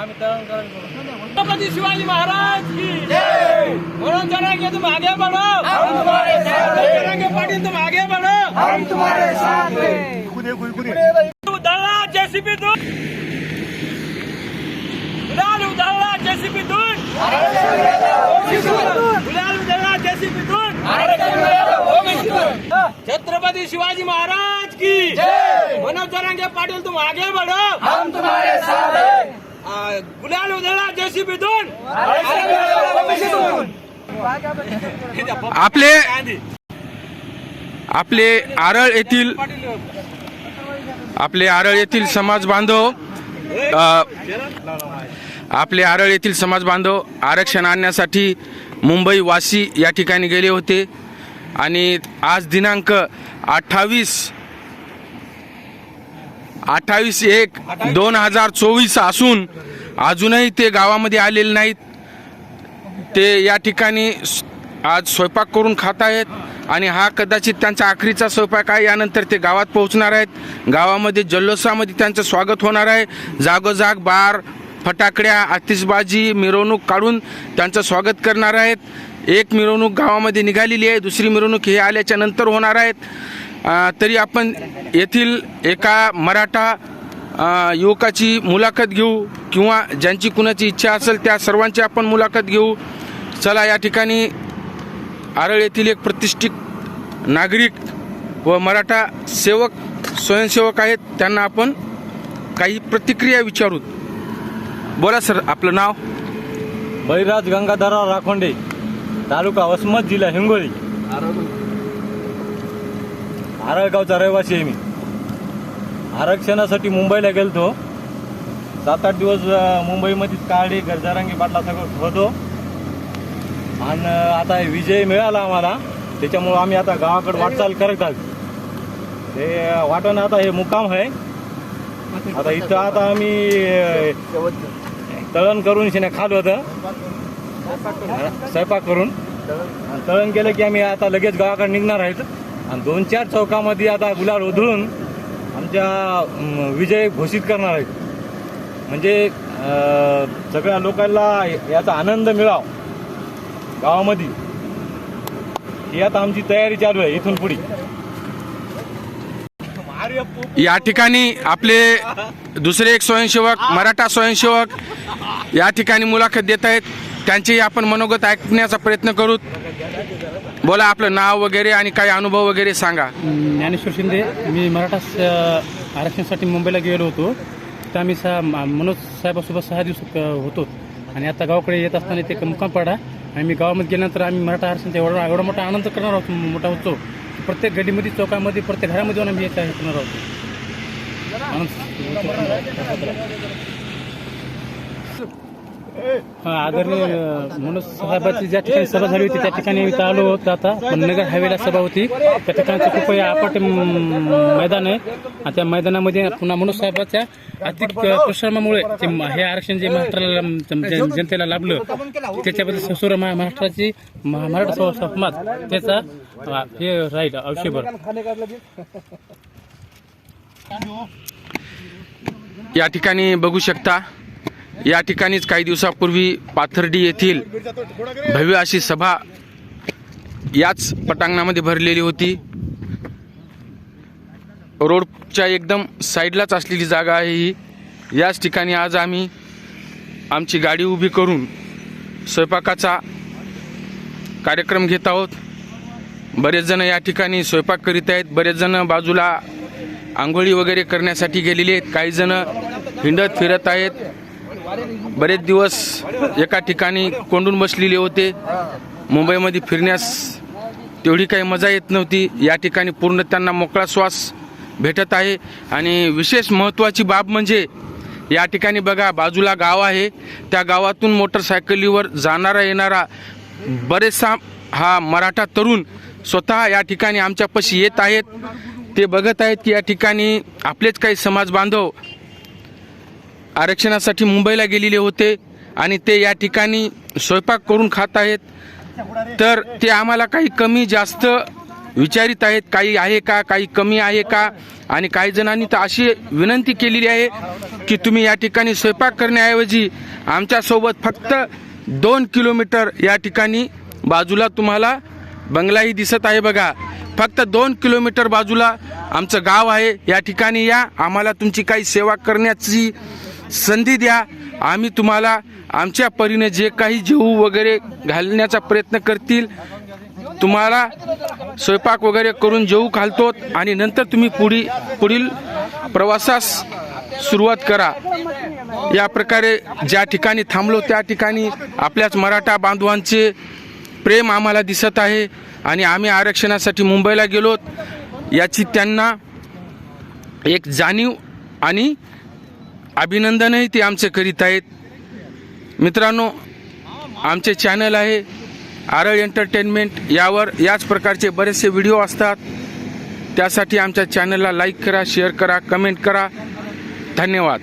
छत्रपती शिवाजी महाराज की म्हणून जरांगे तुम आगे बढ़ो. पाटील तुम आगे बढ़ो तू दळला जेसीबी दून गुलाल उधळला जेसीबी दून गुलाल जेसीबी दून छत्रपती शिवाजी महाराज की मनोज जरांगे पाटील तुम आगे बढ़ो. हम तुम्हारे साथ हैं गुलाल उधळला जेसीबी दून. आपले आपले आरळ येथील आपले आरळ येथील समाज बांधव आपले आरळ येथील समाज बांधव आरक्षण आणण्यासाठी मुंबई वासी या ठिकाणी गेले होते. आणि आज दिनांक अठ्ठावीस अठ्ठावीस एक दोन हजार चोवीस असून अजूनही ते गावामध्ये आलेले नाहीत. ते या ठिकाणी आज स्वयंपाक करून खात आहेत आणि हा कदाचित त्यांचा आखरीचा स्वयंपाक आहे. यानंतर ते गावात पोहोचणार आहेत. गावामध्ये जल्लोषामध्ये त्यांचं स्वागत होणार आहे. जागोजाग बार फटाकड्या आतिषबाजी मिरवणूक काढून त्यांचं स्वागत करणार आहेत. एक मिरवणूक गावामध्ये निघालेली आहे. दुसरी मिरवणूक हे आल्याच्यानंतर होणार आहेत. तरी आपण येथील एका मराठा युवकाची मुलाखत घेऊ किंवा ज्यांची कुणाची इच्छा असेल त्या सर्वांची आपण मुलाखत घेऊ. चला या ठिकाणी आरळ येथील एक प्रतिष्ठित नागरिक व मराठा सेवक स्वयंसेवक आहेत. त्यांना आपण काही प्रतिक्रिया विचारू. बोला सर आपलं नाव? बैराज गंगाधरराव राखोंडे तालुका वसमत जिल्हा हिंगोली. आरळगावचा रहिवासी आहे मी. आरक्षणासाठी मुंबईला गेलतो. सात आठ दिवस अं, मुंबईमध्येच काढे गरजारांगी बाटला सगळं होतो आणि आता हे विजय मिळाला आम्हाला. त्याच्यामुळं आम्ही आता गावाकडे वाटचाल करत आहोत. ते वाटण आता हे मुक्काम आहे. आता इथं आता आम्ही तळण करून शिने खाल होतं. स्वयंपाक करून. तळण केलं की आम्ही आता लगेच गावाकडे निघणार आहेत. आणि दोन चार चौकामध्ये आता गुलाल उधळून आमच्या विजय घोषित करणार आहेत. म्हणजे सगळ्या लोकांना याचा आनंद मिळाव गावामध्ये. ही आता आमची तयारी चालू आहे इथून पुढे. या ठिकाणी आपले दुसरे एक स्वयंसेवक मराठा स्वयंसेवक या ठिकाणी मुलाखत देत आहेत. त्यांचेही आपण मनोगत ऐकण्याचा प्रयत्न करू. बोला आपलं नाव वगैरे आणि काही अनुभव वगैरे सांगा. ज्ञानेश्वर शिंदे. मी मराठा आरक्षणासाठी मुंबईला गेलो होतो. तर आम्ही सहा मा- मनोज साहेबासोबत सहा दिवस होतो. आणि आता गावाकडे येत असताना ते मुक्काम पडा. आणि मी गावामध्ये गेल्यानंतर आम्ही मराठा आरक्षणाचा एवढा एवढा मोठा आनंद करणार आहोत मोठा होतो प्रत्येक गडीमध्ये चौकामध्ये प्रत्येक घरामध्ये जाऊन आम्ही याचा हे करणार आहोत. आनंद. आदरणीय मनोज साहेबाची ज्या ठिकाणी सभा झाली होती त्या ठिकाणी इथं आलो होतो आता. पण नगर हायवेला सभा होती. त्या ठिकाणचं खूप अपाट म, मैदान आहे. आणि त्या मैदानामध्ये पुन्हा मनोज साहेबाच्या आर्थिक परिश्रमामुळे हे आरक्षण जे महाराष्ट्राला जन- जन- जनतेला लाभलं त्याच्याबद्दल ससुर महा- महाराष्ट्राची महा- मराठा सम- समाज त्याचा हे राहील आयुष्यभर. या ठिकाणी बघू शकता या ठिकाणीच काही दिवसापूर्वी पाथर्डी येथील भव्य अशी सभा याच पटांगणामध्ये भरलेली होती. रोडच्या एकदम साईडलाच असलेली जागा आहे ही. याच ठिकाणी आज आम्ही आमची गाडी उभी करून स्वयंपाकाचा कार्यक्रम घेत आहोत. बरेच जण या ठिकाणी स्वयंपाक करीत आहेत. बरेच जण बाजूला आंघोळी वगैरे करण्यासाठी गेलेले आहेत. काही जण हिंडत फिरत आहेत. बरेच दिवस एका ठिकाणी कोंडून बसलेले होते. मुंबईमध्ये फिरण्यास तेवढी काही मजा येत नव्हती. या ठिकाणी पूर्ण त्यांना मोकळा श्वास भेटत आहे. आणि विशेष महत्त्वाची बाब म्हणजे या ठिकाणी बघा बाजूला गाव आहे. त्या गावातून मोटरसायकलीवर जाणारा येणारा बरेचसा हा मराठा तरुण स्वतः या ठिकाणी आमच्यापाशी येत आहेत. ते बघत आहेत की या ठिकाणी आपलेच काही समाज बांधव आरक्षणासाठी मुंबईला गेलेले होते आणि ते या ठिकाणी स्वयंपाक करून खात आहेत. तर ते आम्हाला काही कमी जास्त विचारित आहेत. काही आहे का काही कमी आहे का? आणि काही जणांनी तर अशी विनंती केलेली आहे की तुम्ही या ठिकाणी स्वयंपाक करण्याऐवजी आमच्यासोबत फक्त दोन किलोमीटर या ठिकाणी बाजूला तुम्हाला बंगलाही दिसत आहे बघा. फक्त दोन किलोमीटर बाजूला आमचं गाव आहे. या ठिकाणी या. आम्हाला तुमची काही सेवा करण्याची संधी द्या. आम्ही तुम्हाला आमच्या परीने जे काही जेऊ वगैरे घालण्याचा प्रयत्न करतील तुम्हाला स्वयंपाक वगैरे करून जेऊ घालतो आणि नंतर तुम्ही पुढी पुढील प्रवासास सुरुवात करा. या प्रकारे ज्या ठिकाणी थांबलो त्या ठिकाणी आपल्याच मराठा बांधवांचे प्रेम आम्हाला दिसत आहे आणि आम्ही आरक्षणासाठी मुंबईला गेलोत. याची त्यांना एक जाणीव आणि अभिनंदनही ते आमचे करीत आहेत. मित्रांनो आमचे चॅनल आहे आरळ एंटरटेनमेंट यावर याच प्रकारचे बरेचसे व्हिडिओ असतात. त्यासाठी आमच्या चॅनलला लाईक करा शेअर करा कमेंट करा. धन्यवाद.